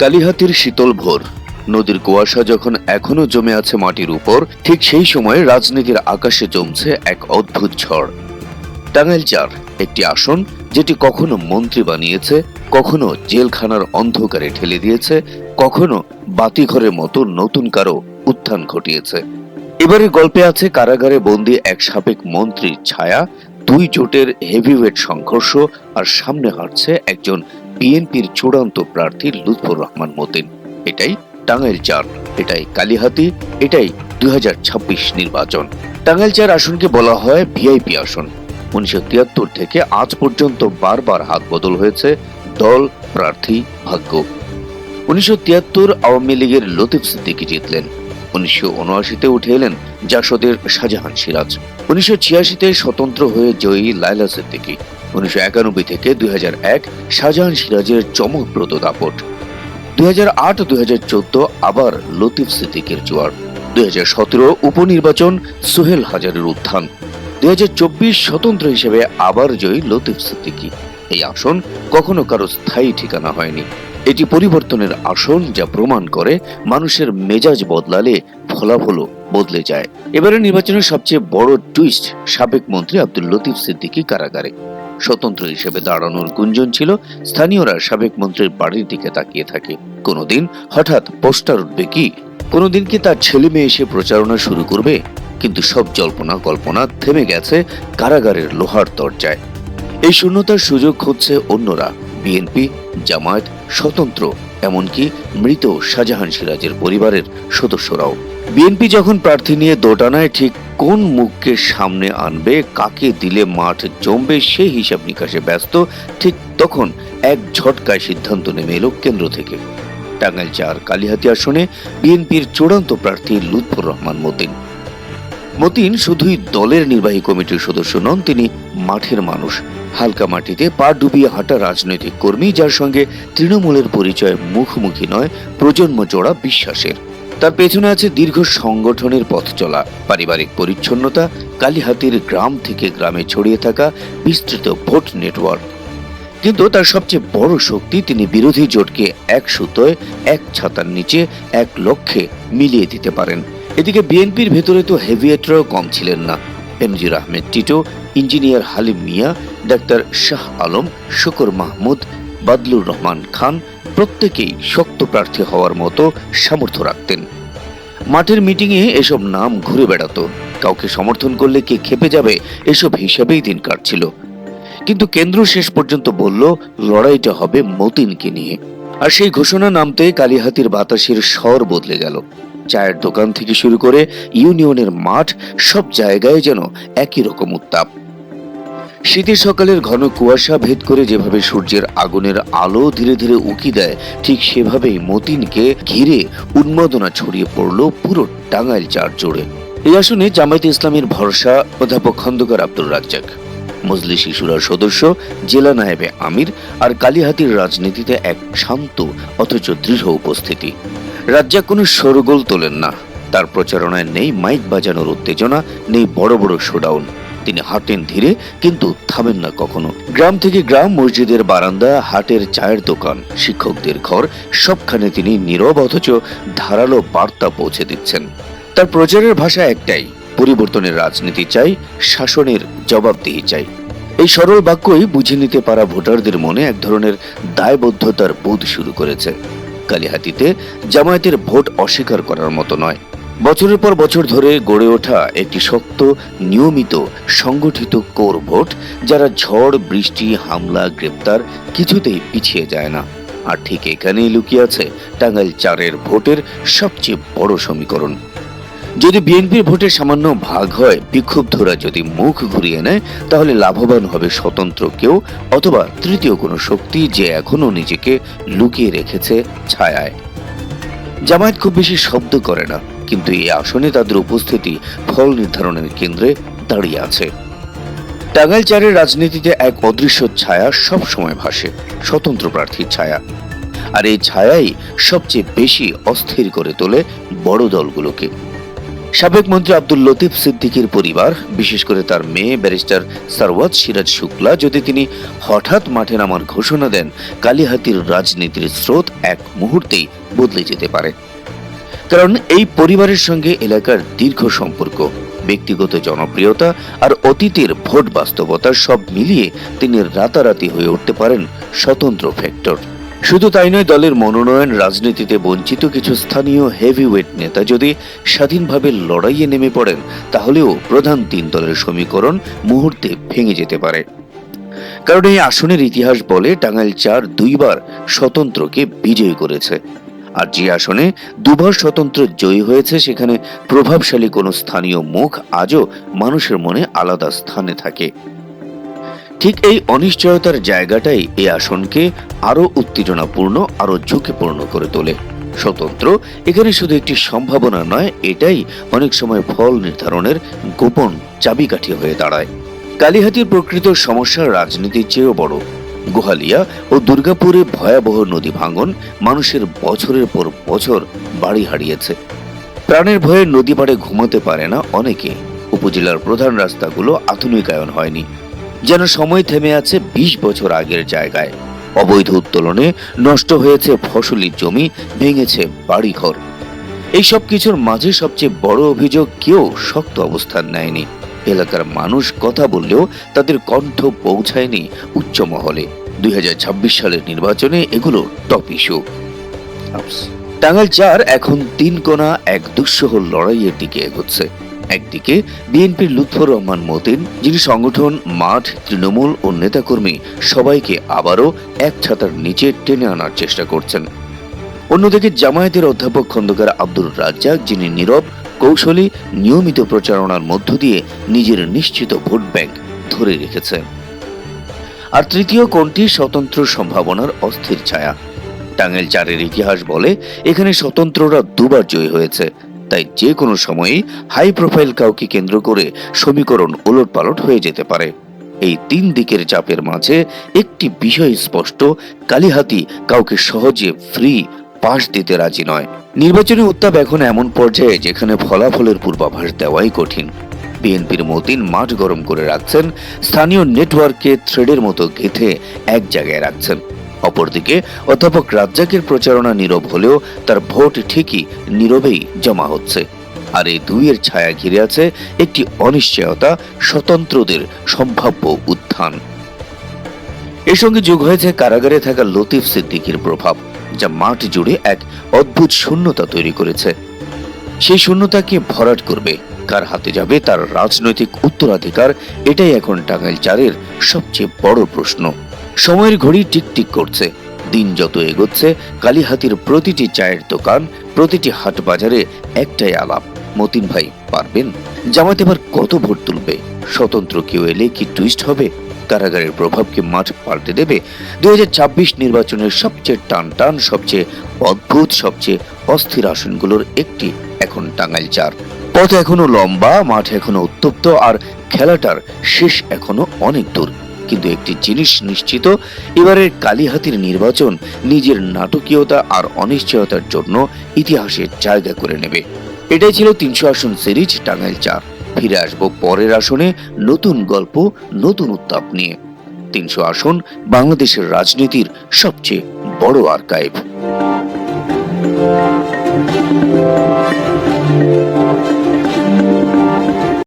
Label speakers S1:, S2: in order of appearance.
S1: কালিহাতির শীতল ভোর। নদীর কুয়াশা যখন এখনও জমে আছে মাটির উপর, ঠিক সেই সময় রাজনীতির আকাশে জমছে এক অদ্ভুত ঝড়। টাঙ্গাইল চার, একটি আসন যেটি কখনো মন্ত্রী বানিয়েছে, কখনো জেলখানার অন্ধকারে ঠেলে দিয়েছে, কখনো বাতিঘরের মতো নতুন কারও উত্থান ঘটিয়েছে। এবারে গল্পে আছে কারাগারে বন্দি এক সাবেক মন্ত্রীর ছায়া, দুই জোটের হেভিওয়েট সংঘর্ষ, আর সামনে হাঁটছে একজন বিএনপির চূড়ান্ত প্রার্থী লুৎফর রহমান মতিন। এটাই টাঙ্গাইল চার, এটাই কালিহাতি, এটাই দুই হাজার ছাব্বিশ নির্বাচন। টাঙ্গাইল চার আসনকে বলা হয় ভিআইপি আসন। উনিশশো তিয়াত্তর থেকে আজ পর্যন্ত বারবার হাত বদল হয়েছে দল, প্রার্থী, ভাগ্য। উনিশশো তিয়াত্তর আওয়ামী লীগের লতিফ সিদ্দিকী জিতলেন। উনিশশো উনআশিতে উঠে এলেন জাসদের শাহজাহান সিরাজ। উনিশশো ছিয়াশিতে স্বতন্ত্র হয়ে জয়ী লাইলা সিদ্দিকী। উনিশশো একানব্বই থেকে দুই এক শাহজাহান সিরাজের চমকপ্রদ দাপট। দুই হাজার আট, দুই হাজার চোদ্দ আবার লতিফ সিদ্দিকের জোয়ার। দুই হাজার সতেরো উপনির্বাচন সোহেল হাজারের উত্থান। দুই হাজার চব্বিশ স্বতন্ত্র হিসেবে আবার জয়ী লতিফ সিদ্দিকী। এই আসন কখনো কারও স্থায়ী ঠিকানা হয়নি। এটি পরিবর্তনের আসন যা প্রমাণ করে মানুষের মেজাজ বদলালে ফলাফলও বদলে যায়। এবারে নির্বাচনের সবচেয়ে বড় টুইস্ট সাবেক মন্ত্রী আব্দুল লতিফ সিদ্দিকী কারাগারে। স্বতন্ত্র হিসেবে দাঁড়ানোর গুঞ্জন ছিল স্থানীয়রা সাবেক মন্ত্রীর বাড়ির দিকে তাকিয়ে থাকে। কোনোদিন হঠাৎ পোস্টার উঠবে কি? কোনোদিন কি তার ছেলে মেয়ে এসে প্রচারণা শুরু করবে? কিন্তু সব জল্পনা কল্পনা থেমে গেছে কারাগারের লোহার দরজায়। এই শূন্যতার সুযোগ খুঁজছে অন্যরা, বিএনপি, জামায়াত, স্বতন্ত্র, এমনকি মৃত শাহজাহান সিরাজের পরিবারের সদস্যরাও। বিএনপি যখন প্রার্থী নিয়ে দোটানায় ঠিক কোন মুখকে সামনে আনবে, কাকে দিলে মাঠ জমবে, সেই হিসাব নিকাশে ব্যস্ত, ঠিক তখন এক ঝটকায় সিদ্ধান্ত নেমে এলো কেন্দ্র থেকে। টাঙ্গাইল চার কালিহাতি আসনে বিএনপির চূড়ান্ত প্রার্থী লুৎফর রহমান মতিন। মতিন শুধুই দলের নির্বাহী কমিটির সদস্য নন, তিনি মাঠের মানুষ। হালকা মাটিতে পা ডুবিয়ে হাঁটা রাজনৈতিক কর্মী, যার সঙ্গে তৃণমূলের পরিচয় মুখোমুখি নয়, প্রজন্ম জোড়া বিশ্বাসের। তার পেছনে আছে দীর্ঘ সংগঠনের পথ চলা, পারিবারিক পরিচ্ছন্নতা, কালীহাতির গ্রাম থেকে গ্রামে ছড়িয়ে থাকা বিস্তৃত ভোট নেটওয়ার্ক। কিন্তু তার সবচেয়ে বড় শক্তি, তিনি বিরোধী জোটকে এক সুতোয়, এক ছাতার নিচে, এক লক্ষ্যে মিলিয়ে দিতে পারেন। এদিকে বিএনপির ভেতরে তো হেভিয়েটরাও কম ছিলেন না। এমজির আহমেদ টিটো, ইঞ্জিনিয়ার হালিম মিয়া, ডাক্তার শাহ আলম, শুকর মাহমুদ, বাদলুর রহমান খান প্রত্যেকেই শক্ত প্রার্থী হওয়ার মতো সামর্থ্য রাখতেন। মাঠের মিটিংয়ে এসব নাম ঘুরে বেড়াতো। কাউকে সমর্থন করলে কে খেপে যাবে, এসব হিসাবেই দিন কাটছিল। কিন্তু কেন্দ্র শেষ পর্যন্ত বলল, লড়াইটা হবে মতিনকে নিয়ে। আর সেই ঘোষণা নামতে কালীহাতির বাতাসের স্বর বদলে গেল। চায়ের দোকান থেকে শুরু করে ইউনিয়নের মাঠ সব জায়গায় যেন একই রকম উত্তাপ। শীতের সকালের ঘন কুয়াশা ভেদ করে যেভাবে সূর্যের আগুনের আলো ধীরে ধীরে উকি দেয়, ঠিক সেভাবেই মতিনকে ঘিরে উন্মাদনা ছড়িয়ে পড়ল পুরো টাঙ্গাইল চার জুড়ে। এই আসনে জামায়াতে ইসলামের ভরসা অধ্যাপক খন্দকার আব্দুর রাজ্জাক মজলি শিশুরার সদস্য, জেলা নায়েবে আমির আর কালীহাতির রাজনীতিতে এক শান্ত অথচ দৃঢ় উপস্থিতি। রাজ্জাক কোনো সরগোল তোলেন না, তার প্রচারণায় নেই মাইক বাজানোর উত্তেজনা, নেই বড় বড় শোডাউন। তিনি হাঁটেন ধীরে, কিন্তু থামেন না কখনো। গ্রাম থেকে গ্রাম মসজিদের বারান্দা, হাটের চায়ের দোকান, শিক্ষকদের ঘর, সবখানে তিনি নীরব অথচ ধারালো বার্তা পৌঁছে দিচ্ছেন। তার প্রচারের ভাষা একটাই, পরিবর্তনের রাজনীতি চাই, শাসনের জবাবদিহি চাই। এই সরল বাক্যই বুঝে নিতে পারা ভোটারদের মনে এক ধরনের দায়বদ্ধতার বোধ শুরু করেছে। কালিহাতিতে জামায়াতের ভোট অস্বীকার করার মতো নয়। বছরের পর বছর ধরে গড়ে ওঠা একটি শক্ত, নিয়মিত, সংগঠিত কোর ভোট, যারা ঝড়, বৃষ্টি, হামলা, গ্রেপ্তার কিছুতেই পিছিয়ে যায় না। আর ঠিক এখানেই লুকিয়ে আছে টাঙ্গাইল চারের ভোটের সবচেয়ে বড় সমীকরণ। যদি বিএনপির ভোটের সামান্য ভাগ হয়, বিক্ষুব্ধরা যদি মুখ ঘুরিয়ে নেয়, তাহলে লাভবান হবে স্বতন্ত্র কেউ অথবা তৃতীয় কোনো শক্তি যে এখনও নিজেকে লুকিয়ে রেখেছে ছায়ায়। জামায়াত খুব বেশি শব্দ করে না। কিন্তু এই আসনে তাদের উপস্থিতি ফল নির্ধারণের কেন্দ্রে দাঁড়িয়ে আছে। টাঙ্গাইল চারের রাজনীতিতে এক অদৃশ্য ছায়া সব সময় ভাসে, স্বতন্ত্র প্রার্থীর ছায়া। আর এই ছায়াই সবচেয়ে বেশি অস্থির করে তোলে বড় দলগুলোকে। সাবেক মন্ত্রী আব্দুল লতিফ সিদ্দিকীর পরিবার, বিশেষ করে তার মেয়ে ব্যারিস্টার সারওয়াত সিরাজ শুক্লা, যদি তিনি হঠাৎ মাঠে নামার ঘোষণা দেন, কালিহাতির রাজনীতির স্রোত এক মুহূর্তেই বদলে যেতে পারে। কারণ এই পরিবারের সঙ্গে এলাকার দীর্ঘ সম্পর্ক, ব্যক্তিগত জনপ্রিয়তা আর অতীতের ভোট বাস্তবতা সব মিলিয়ে তিনি রাতারাতি হয়ে উঠতে পারেন স্বতন্ত্র ফ্যাক্টর শুধু তাই নয়, দলের মনোনয়ন রাজনীতিতে বঞ্চিত কিছু স্থানীয় হেভিওয়েট নেতা যদি স্বাধীনভাবে লড়াইয়ে নেমে পড়েন, তাহলেও প্রধান তিন দলের সমীকরণ মুহূর্তে ভেঙে যেতে পারে। কারণ এই আসনের ইতিহাস বলে টাঙ্গাইল চার দুইবার স্বতন্ত্রকে বিজয়ী করেছে। আর যে আসনে দুবার স্বতন্ত্র জয়ী হয়েছে, সেখানে প্রভাবশালী কোনো স্থানীয় মুখ আজও মানুষের মনে আলাদা স্থানে থাকে। ঠিক এই অনিশ্চয়তার জায়গাটাই এই আসনকে আরও উত্তেজনাপূর্ণ আরও ঝুঁকিপূর্ণ করে তোলে। স্বতন্ত্র এখানে শুধু একটি সম্ভাবনা নয়, এটাই অনেক সময় ফল নির্ধারণের গোপন চাবিকাঠি হয়ে দাঁড়ায়। কালীহাতির প্রকৃত সমস্যা রাজনীতির চেয়েও বড়। গোহালিয়া ও দুর্গাপুরে ভয়াবহ নদী ভাঙন মানুষের বছরের পর বছর বাড়ি হারিয়েছে। প্রাণের ভয়ে নদী পাড়ে ঘুমাতে পারে না অনেকে। উপজেলার প্রধান রাস্তাগুলো আধুনিকায়ন হয়নি। যেন সময় থেমে আছে বিশ বছর আগের জায়গায়। অবৈধ উত্তোলনে নষ্ট হয়েছে ফসলি জমি, ভেঙেছে বাড়িঘর। এইসব কিছুর মাঝে সবচেয়ে বড় অভিযোগ কেউ শক্ত অবস্থান নেয়নি। এলাকার মানুষ কথা বললেও তাদের কণ্ঠ পৌঁছায়নি উচ্চ মহলে। দুই হাজার ছাব্বিশ সালের নির্বাচনে এগুলো টপ ইস্যু টাঙ্গাইল চার এখন তিন কোনা এক দুঃসহ লড়াইয়ের দিকে এগোচ্ছে। একদিকে বিএনপির লুৎফর রহমান মতিন যিনি সংগঠন মাঠ তৃণমূল ও নেতাকর্মী সবাইকে আবারও এক ছাতার নিচে টেনে আনার চেষ্টা করছেন। অন্যদিকে জামায়াতের অধ্যাপক খন্দকার আব্দুর রাজ্জাক যিনি নীরব কৌশলী নিয়মিত প্রচারণার মধ্য দিয়ে নিজের নিশ্চিত ভোট ব্যাংক ধরে রেখেছেন আর তৃতীয় কোণটি স্বতন্ত্র সম্ভাবনার অস্থির ছায়া। টাঙ্গাইল চারের ইতিহাস বলে, এখানে স্বতন্ত্ররা দুবার জয়ী হয়েছে। তাই যে কোনো সময়েই হাই প্রোফাইল কাউকে কেন্দ্র করে সমীকরণ ওলটপালট হয়ে যেতে পারে। এই তিন দিকের চাপের মাঝে একটি বিষয় স্পষ্ট, কালিহাতি কাউকে সহজে ফ্রি পাশ দিতে রাজি নয়। নির্বাচনী উত্তাপ এখন এমন পর্যায়ে যেখানে ফলাফলের পূর্বাভাস দেওয়াই কঠিন। বিএনপির মতিন মাঠ গরম করে রাখছেন, স্থানীয় নেটওয়ার্ককে থ্রেডের মতো গেঁথে এক জায়গায় রাখছেন। অপরদিকে, অধ্যাপক রাজ্জাকের প্রচারণা নীরব হলেও তার ভোট ঠিকই নীরবেই জমা হচ্ছে। আর এই দুইয়ের ছায়া ঘিরে আছে একটি অনিশ্চয়তা, স্বতন্ত্রদের সম্ভাব্য উত্থান। এর সঙ্গে যোগ হয়েছে কারাগারে থাকা লতিফ সিদ্দিকীর প্রভাব, যা মাঠ জুড়ে এক অদ্ভুত শূন্যতা তৈরি করেছে। সেই শূন্যতাকে ভরাট করবে, কার হাতে যাবে তার রাজনৈতিক উত্তরাধিকার, এটাই এখন টাঙ্গাইল চারের সবচেয়ে বড় প্রশ্ন। সময়ের ঘড়ি টিকটিক করছে, দিন যত এগোচ্ছে, কালীহাতির প্রতিটি চায়ের দোকান, প্রতিটি হাট বাজারে একটাই আলাপ, মতিন ভাই, পারবেন? জামাত এবার কত ভোট তুলবে? স্বতন্ত্র কেউ এলে কি টুইস্ট হবে? কারাগারের প্রভাবকে মাঠ পাল্টে দেবে। দুই হাজার ছাব্বিশ নির্বাচনের সবচেয়ে টান টান, সবচেয়ে অদ্ভুত, সবচেয়ে অস্থির আসনগুলোর একটি এখন টাঙ্গাইল চার। পথ এখনও লম্বা, মাঠ এখনও উত্তপ্ত, আর খেলাটার শেষ এখনও অনেক দূর। কিন্তু একটি জিনিস নিশ্চিত, এবারের কালীহাতির নির্বাচন নিজের নাটকীয়তা আর অনিশ্চয়তার জন্য ইতিহাসের জায়গা করে নেবে। এটাই ছিল তিনশো আসন সিরিজ টাঙ্গাইল চার। ফিরে আসব পরের আসনে নতুন গল্প, নতুন উত্তাপ নিয়ে। তিনশো আসন বাংলাদেশের রাজনীতির সবচেয়ে বড় আর্কাইভ